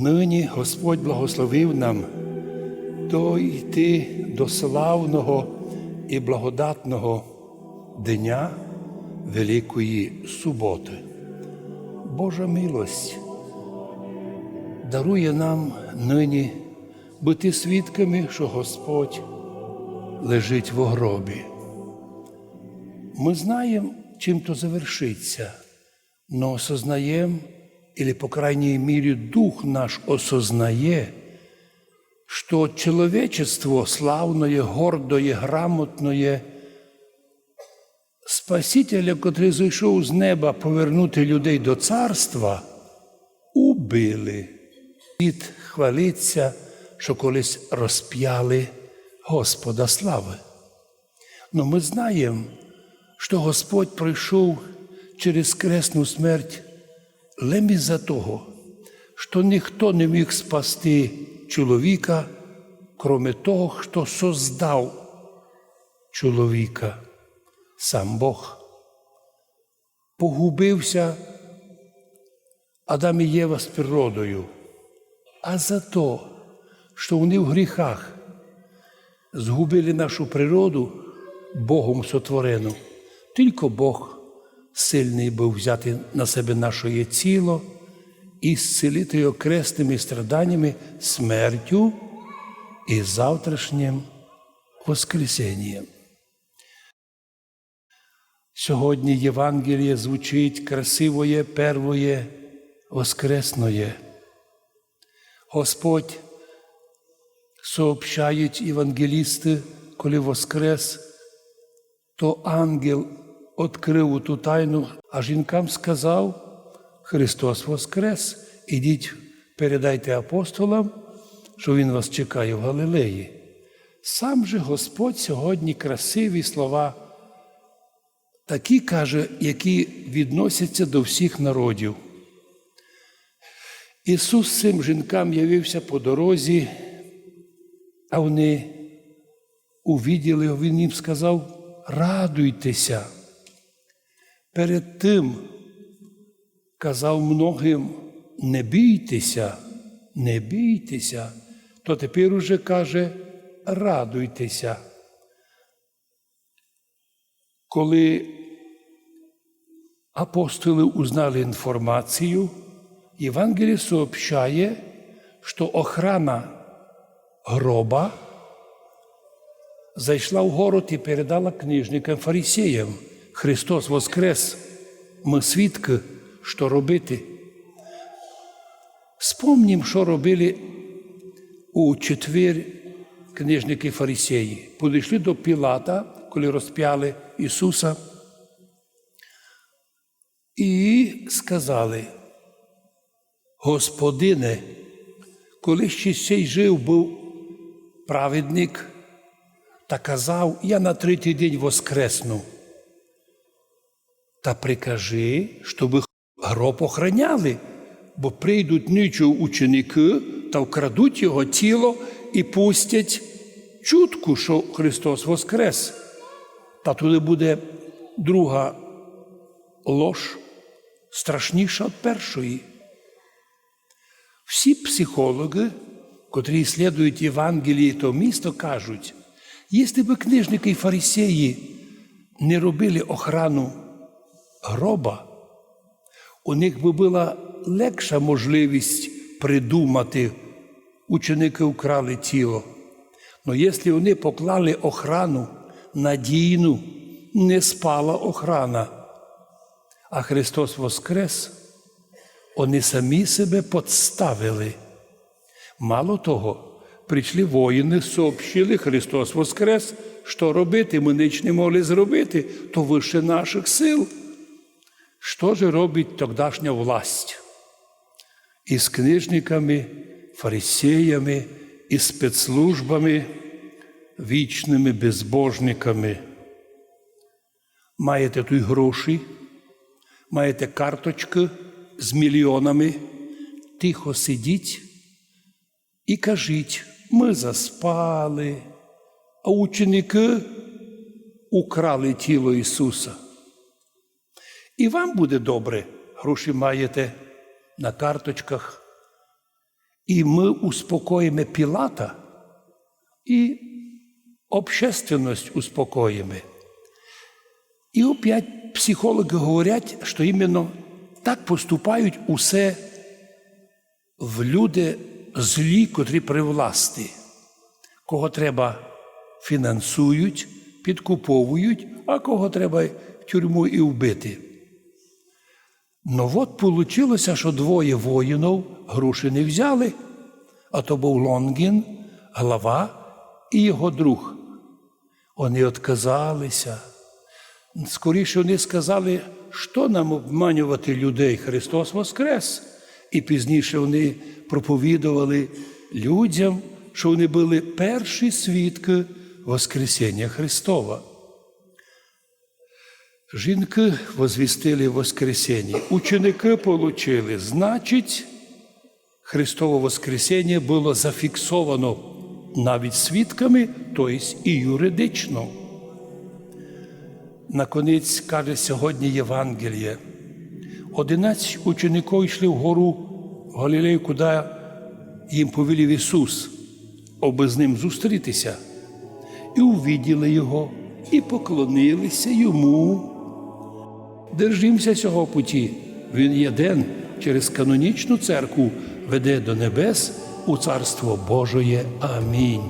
Нині Господь благословив нам дойти до славного і благодатного дня Великої суботи. Божа милость дарує нам нині бути свідками, що Господь лежить в гробі. Ми знаємо, чим то завершиться, но осознаємо, или, по крайней мере, дух наш осознає, що человечество славное, гордое, грамотное, Спасителя, котрий зійшов з неба повернути людей до царства, убили. Світ хвалиться, що колись розп'яли Господа слави. Но ми знаємо, що Господь пройшов через кресну смерть лемі за того, що ніхто не міг спасти чоловіка, кроме того, хто создав чоловіка, сам Бог. Погубився Адам і Єва з природою, а за то, що вони в гріхах згубили нашу природу Богом сотворену, тільки Бог сильний був взяти на себе наше тіло і зцілити його кресними страданнями, смертю і завтрашнім Воскресенням. Сьогодні Євангеліє звучить красивоє, первоє, воскресноє. Господь сообщають євангелісти, коли воскрес, то ангел відкрив ту тайну, а жінкам сказав, Христос воскрес, ідіть, передайте апостолам, що Він вас чекає в Галилеї. Сам же Господь сьогодні красиві слова, такі каже, які відносяться до всіх народів. Ісус цим жінкам явився по дорозі, а вони увіділи, Він їм сказав, радуйтеся. Перед тим казав многим, не бійтеся, не бійтеся, то тепер уже каже, радуйтеся. Коли апостоли узнали інформацію, Євангеліє сообщає, що охрана гроба зайшла в город і передала книжникам фарисеям. Христос Воскрес, ми свідки, що робити. Спомнім, що робили у четвер книжники фарисеї. Підійшли до Пілата, коли розп'яли Ісуса, і сказали, Господине, коли ще сей жив був праведник, та казав, я на третій день воскресну. Та прикажи, щоб гроб охраняли, бо прийдуть нічого ученики та вкрадуть його тіло і пустять чутку, що Христос Воскрес. Та туди буде друга лож, страшніша від першої. Всі психологи, котрі слідують Євангелії то місто, кажуть, якщо б книжники і фарисеї не робили охрану гроба, у них би була легша можливість придумати, ученики вкрали тіло. Но якщо вони поклали охрану надійну, не спала охрана, а Христос Воскрес, вони самі себе подставили. Мало того, прийшли воїни, сообщили Христос Воскрес, що робити, ми ніч не могли зробити, то вище наших сил. Що ж робить тогдашня власть? Із книжниками, фарисеями, і спецслужбами, вічними безбожниками. Маєте тут гроші, маєте карточки з мільйонами, тихо сидіть і кажіть, ми заспали, а ученики украли тіло Ісуса. І вам буде добре, гроші маєте на карточках, І ми успокоїмо Пілата і общественность успокоїмо. І опять психологи говорять, що іменно так поступають усе в люди злі, котрі при власті, кого треба фінансують, підкуповують, а кого треба в тюрму і вбити. Ну от вийшло, що двоє воїнів гроші не взяли, а то був Лонгін, глава і його друг. Вони відказалися. Скоріше вони сказали, що нам обманювати людей, Христос Воскрес. І пізніше вони проповідували людям, що вони були перші свідки Воскресіння Христова. Жінки возвістили Воскресіння, ученики получили. Значить, Христове Воскресіння було зафіксовано навіть свідками, тобто і юридично. Наконець каже сьогодні Євангеліє. Одинадцять учеників йшли вгору в Галілею, куди їм повелів Ісус, аби з ним зустрітися. І увиділи Його, і поклонилися Йому. Держимося цього путі. Він єден через канонічну церкву веде до небес у Царство Божоє. Амінь.